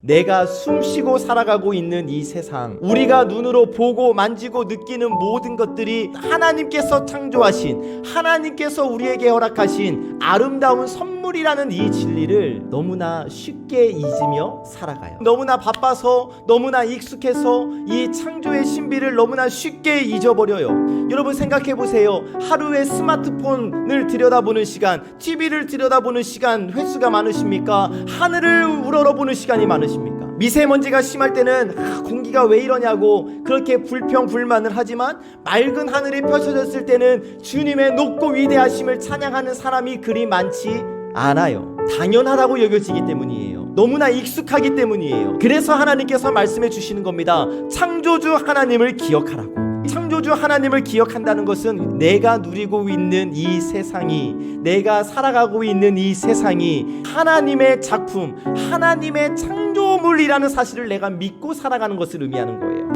내가 숨쉬고 살아가고 있는 이 세상, 우리가 눈으로 보고 만지고 느끼는 모든 것들이 하나님께서 창조하신, 하나님께서 우리에게 허락하신 아름다운 선물 이라는 이 진리를 너무나 쉽게 잊으며 살아가요. 너무나 바빠서, 너무나 익숙해서 이 창조의 신비를 너무나 쉽게 잊어버려요. 여러분 생각해 보세요. 하루에 스마트폰을 들여다보는 시간, TV를 들여다보는 시간 횟수가 많으십니까? 하늘을 우러러보는 시간이 많으십니까? 미세먼지가 심할 때는 아, 공기가 왜 이러냐고 그렇게 불평 불만을 하지만 맑은 하늘이 펼쳐졌을 때는 주님의 높고 위대하심을 찬양하는 사람이 그리 많지 않아요. 당연하다고 여겨지기 때문이에요. 너무나 익숙하기 때문이에요. 그래서 하나님께서 말씀해 주시는 겁니다. 창조주 하나님을 기억하라고. 창조주 하나님을 기억한다는 것은 내가 누리고 있는 이 세상이 내가 살아가고 있는 이 세상이 하나님의 작품, 하나님의 창조물이라는 사실을 내가 믿고 살아가는 것을 의미하는 거예요.